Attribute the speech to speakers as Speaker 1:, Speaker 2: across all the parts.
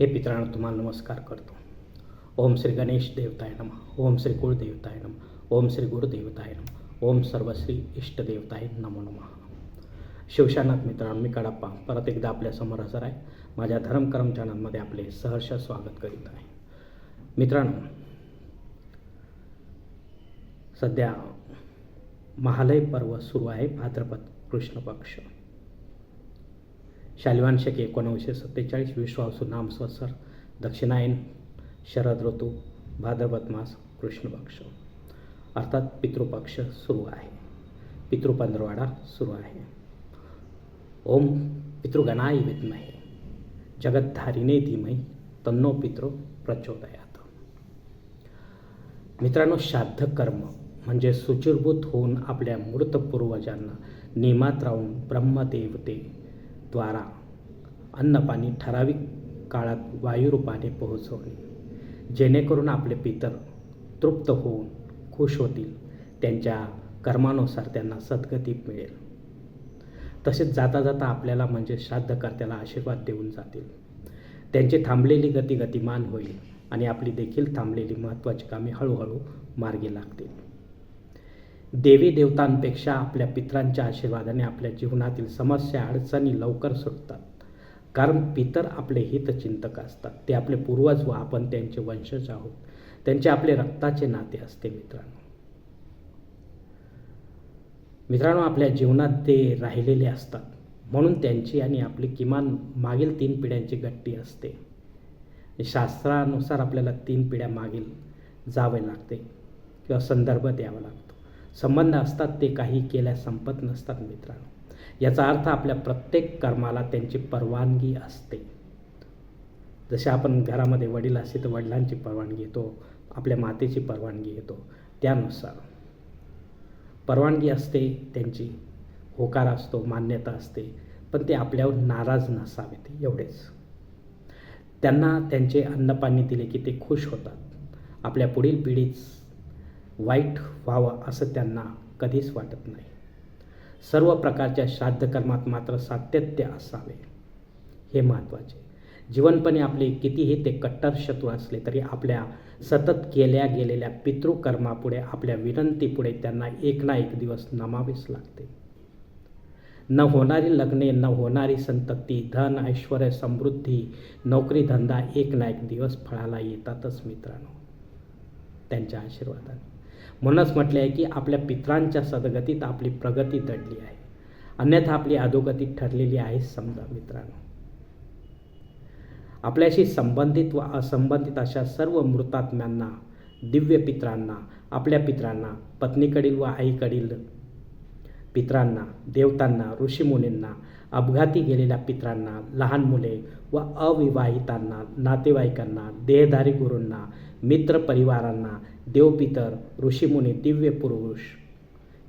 Speaker 1: हे पितरांनो तुम्हाला नमस्कार करतो. ओम श्री गणेश देवताय नम. ओम श्री कुळदेवताय नम. ओम श्री गुरुदेवताय नम. ओम सर्वश्री इष्टदेवताय नमो नमः. शिवशानाथ मित्रांनो मी कडाप्पा परत एकदा आपल्यासमोर हजर आहे. माझ्या धर्मकर्म चॅनलमध्ये आपले सहर्ष स्वागत करीत आहे. मित्रांनो सध्या महालय पर्व सुरू आहे भाद्रपद कृष्ण पक्ष. शालिवान शके एकोणावीसशे सत्तेचाळीस विश्वासू नाम संवत्सर दक्षिणायन शरद ऋतू भाद्रपद मास कृष्णपक्ष अर्थात पितृपक्ष सुरू आहे. पितृपंधरवाडा सुरू आहे. ओम पितृगणाय विद्महे. जगद्धारिणे धीमही तन्नो पितृ प्रचोदयात. मित्रांनो श्राद्ध कर्म म्हणजे सुचिरभूत होऊन आपल्या मृत पूर्वजांना नियमात राहून द्वारा अन्नपाणी ठराविक काळात वायुरूपाने पोहोचवणे. जेणेकरून आपले पितर तृप्त होऊन खुश होतील त्यांच्या कर्मानुसार त्यांना सद्गती मिळेल. तसेच जाता जाता आपल्याला म्हणजे श्राद्धकर्त्याला आशीर्वाद देऊन जातील. त्यांची थांबलेली गती गतिमान होईल आणि आपली देखील थांबलेली महत्त्वाची कामे हळूहळू मार्गी लागतील. देवी देवतांपेक्षा आपल्या पितरांच्या आशीर्वादाने आपल्या जीवनातील समस्या अडचणी लवकर सुटतात. कारण पितर आपले हितचिंतक असतात. ते आपले पूर्वज व आपण त्यांचे वंशज आहोत. त्यांचे आपले रक्ताचे नाते असते मित्रांनो. मित्रांनो आपल्या जीवनात ते राहिलेले असतात. म्हणून त्यांची आणि आपली किमान मागील तीन पिढ्यांची गट्टी असते. शास्त्रानुसार आपल्याला तीन पिढ्या मागील जावे लागते किंवा संदर्भ द्यावा लागतो. संबंध असतात ते काही केल्यास संपत नसतात मित्रांनो. याचा अर्थ आपल्या प्रत्येक कर्माला त्यांची परवानगी असते. जसे आपण घरामध्ये वडील असते तर वडिलांची परवानगी घेतो आपल्या मातेची परवानगी घेतो त्यानुसार. परवानगी असते त्यांची होकार असतो मान्यता असते पण ते आपल्यावर नाराज नसावेत एवढेच. त्यांना त्यांचे अन्नपाणी दिले की ते खुश होतात. आपल्या पुढील पिढीच वाईट व्हावं असं त्यांना कधीच वाटत नाही. सर्व प्रकारच्या श्राद्धकर्मात मात्र सातत्य असावे. हे महत्त्वाचे. जीवनपणे आपले कितीही ते कट्टर शत्रू असले तरी आपल्या सतत केल्या गेलेल्या पितृकर्मापुढे आपल्या विनंतीपुढे त्यांना एक ना एक दिवस नमावेच लागते. न होणारी लग्ने न होणारी संतती धन ऐश्वर समृद्धी नोकरी धंदा एक ना एक दिवस फळाला येतातच मित्रांनो. त्यांच्या आशीर्वादाने. म्हणूनच म्हटले आहे की आपल्या पित्रांच्या सदगतीत आपली प्रगती दडली आहे. अन्यथा आपली अधोगती ठरलेली आहे समजा मित्रांनो. आपल्याशी संबंधित व असंबंधित अशा सर्व मृतात्म्यांना दिव्य पित्रांना आपल्या पित्रांना पत्नीकडील व आईकडील पित्रांना देवतांना ऋषीमुनींना अपघाती गेलेल्या पित्रांना लहान मुले व अविवाहितांना नातेवाईकांना देहधारी गुरूंना मित्र परिवारांना देवपितर ऋषीमुनी दिव्य पुरुष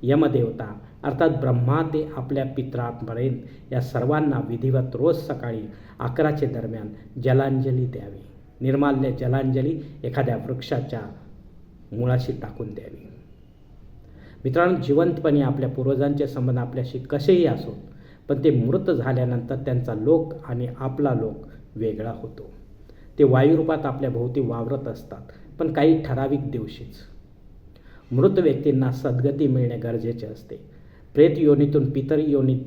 Speaker 1: यमदेवता अर्थात ब्रह्मा ते आपल्या पित्रांपर्यंत या सर्वांना विधिवत रोज सकाळी अकराचे दरम्यान जलांजली द्यावी. निर्माल्य जलांजली एखाद्या वृक्षाच्या मुळाशी टाकून द्यावी. मित्रांनो जिवंतपणे आपल्या पूर्वजांचे संबंध आपल्याशी कसेही असोत पण ते मृत झाल्यानंतर त्यांचा लोक आणि आपला लोक वेगळा होतो. ते वायुरूपात आपल्या भोवती वावरत असतात पण काही ठराविक दिवशीच. मृत व्यक्तींना सद्गती मिळणे गरजेचे असते. प्रेत योनीतून पितर योनीत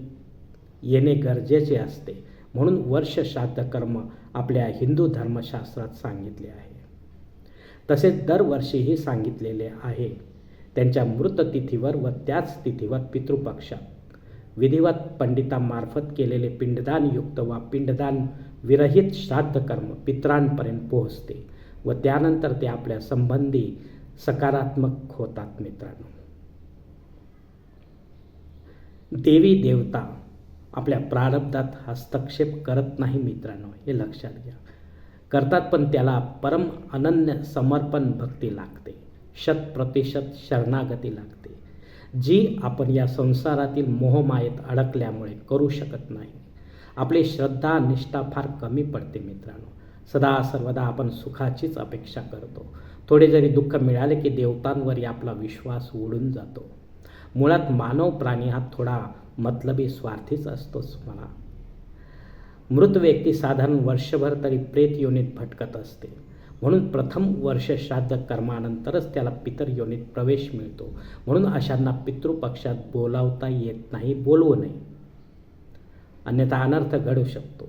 Speaker 1: येणे गरजेचे असते. म्हणून वर्ष श्राद्ध कर्म आपल्या हिंदू धर्मशास्त्रात सांगितले आहे. तसेच दरवर्षीही सांगितलेले आहे. त्यांच्या मृत तिथीवर व त्याच तिथीवर पितृपक्षात विधिवत पंडितांमार्फत केलेले पिंडदानयुक्त वा पिंडदान विरहित श्राद्ध कर्म पित्रांपर्यंत पोहोचते व त्यानंतर ते आपल्या संबंधी सकारात्मक होतात मित्रांनो. देवी देवता आपल्या प्रारब्धात हस्तक्षेप करत नाही मित्रांनो हे लक्षात घ्या. करतात पण त्याला परम अनन्य समर्पण भक्ती लागते. शत प्रतिशत शरणागती लागते. जी आपण या संसारातील मोहमायेत अडकल्यामुळे करू शकत नाही. आपली श्रद्धा निष्ठा फार कमी पडते मित्रांनो. सदा सर्वदा आपण सुखाचीच अपेक्षा करतो. थोडे जरी दुःख मिळाले की देवतांवरही आपला विश्वास उडून जातो. मुळात मानव प्राणी हा थोडा मतलबी स्वार्थीच असतोच म्हणा मृत व्यक्ती साधारण वर्षभर तरी प्रेत योनीत भटकत असते. म्हणून प्रथम वर्ष श्राद्ध कर्मानंतरच त्याला पितर योनीत प्रवेश मिळतो. म्हणून अशांना पितृपक्षात बोलावता येत नाही बोलवू नये. अन्यथा अनर्थ घडू शकतो.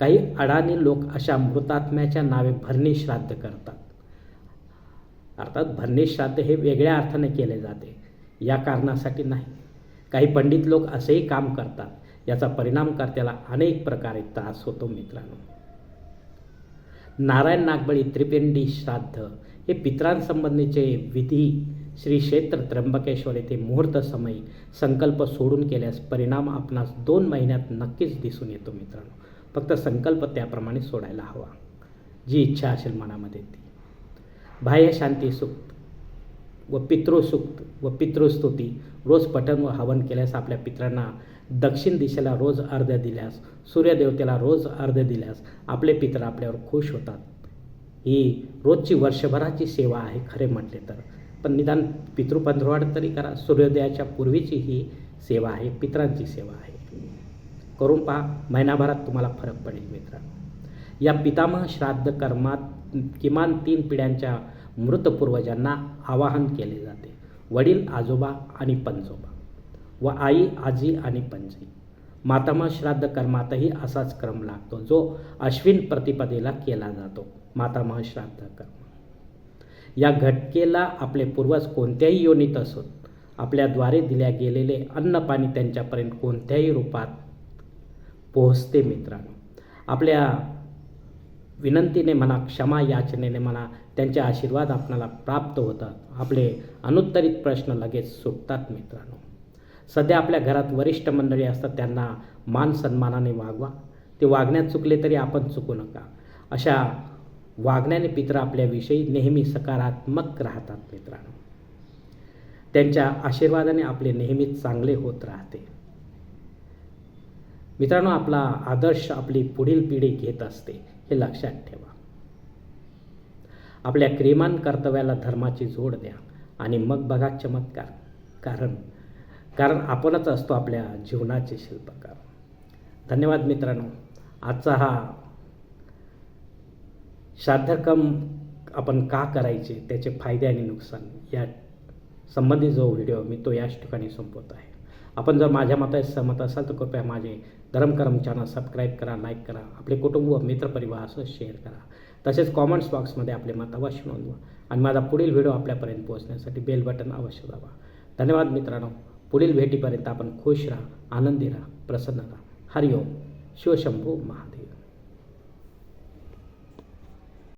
Speaker 1: काही अडाणी लोक अशा मृतात्म्याच्या नावे भरणी श्राद्ध करतात. अर्थात भरणी श्राद्ध हे वेगळ्या अर्थाने केले जाते. या कारणासाठी नाही. काही पंडित लोक असेही काम करतात. याचा परिणाम कर्त्याला अनेक प्रकारे त्रास होतो मित्रांनो. नारायण नागबळी त्रिपिंडी श्राद्ध हे पित्रांसंबंधीचे विधी श्री क्षेत्र त्र्यंबकेश्वर येथे मुहूर्त समयी संकल्प सोडून केल्यास परिणाम आपणास दोन महिन्यात नक्कीच दिसून येतो मित्रांनो. फक्त संकल्प त्याप्रमाणे सोडायला हवा. जी इच्छा असेल मनामध्ये ती. बाह्य शांती सुक्त व पितृसुक्त व पितृस्तुती रोज पठण व हवन केल्यास आपल्या पित्रांना दक्षिण दिशेला रोज अर्ध दिल्यास सूर्यदेवतेला रोज अर्ध दिल्यास आपले पित्र आपल्यावर खुश होतात. ही रोजची वर्षभराची सेवा आहे खरे म्हटले तर. पण निदान पितृपंधरवाड तरी करा. सूर्योदयाच्या पूर्वीची ही सेवा आहे पित्रांची सेवा आहे. करून पहा महिनाभरात तुम्हाला फरक पडेल मित्रांनो. या पितामह श्राद्ध कर्मात किमान तीन पिढ्यांच्या मृत पूर्वजांना आवाहन केले जाते. वडील आजोबा आणि पंजोबा व आई आजी आणि पंजी मातामह श्राद्ध कर्मातही असाच क्रम लागतो जो अश्विन प्रतिपदेला केला जातो मातामह श्राद्ध कर्म. या घटकेला आपले पूर्वज कोणत्याही योनीत असोत आपल्याद्वारे दिल्या गेलेले अन्न पाणी त्यांच्यापर्यंत कोणत्याही रूपात पोहोचते मित्रांनो. आपल्या विनंतीने म्हणा क्षमा याचनेने म्हणा त्यांचे आशीर्वाद आपणाला प्राप्त होतात. आपले अनुत्तरित प्रश्न लगेच सुटतात मित्रांनो. सध्या आपल्या घरात वरिष्ठ मंडळी असतात त्यांना मान सन्मानाने वागवा. ते वागण्यात चुकले तरी आपण चुकू नका. अशा वागण्याने पित्र आपल्याविषयी नेहमी सकारात्मक राहतात मित्रांनो. त्यांच्या आशीर्वादाने आपले नेहमीच चांगले होत राहते. मित्रांनो आपला आदर्श आपली पुढील पिढी घेत असते हे लक्षात ठेवा. आपल्या क्रियमान कर्तव्याला धर्माची जोड द्या आणि मग बघा चमत्कार. कारण कारण आपणच असतो आपल्या जीवनाचे शिल्पकार. धन्यवाद मित्रांनो. आजचा हा श्राद्धकम आपण का करायचे त्याचे फायदे आणि नुकसान या संबंधी जो व्हिडिओ मी तो याच ठिकाणी संपवत आहे. आपण जर माझ्या मता सहमत असाल तर कृपया माझे धर्मकर्म चॅनल सबस्क्राईब करा लाईक करा आपले कुटुंब व मित्रपरिवार असं शेअर करा. तसेच कॉमेंट्स बॉक्समध्ये आपले मत अवश्य नोंदवा आणि माझा पुढील व्हिडिओ आपल्यापर्यंत पोहोचण्यासाठी बेल बटन अवश्य दाबा. धन्यवाद मित्रांनो. पुढील भेटीपर्यंत आपण खुश राहा आनंदी राहा प्रसन्न राहा. हरिओम. शिवशंभू महादेव.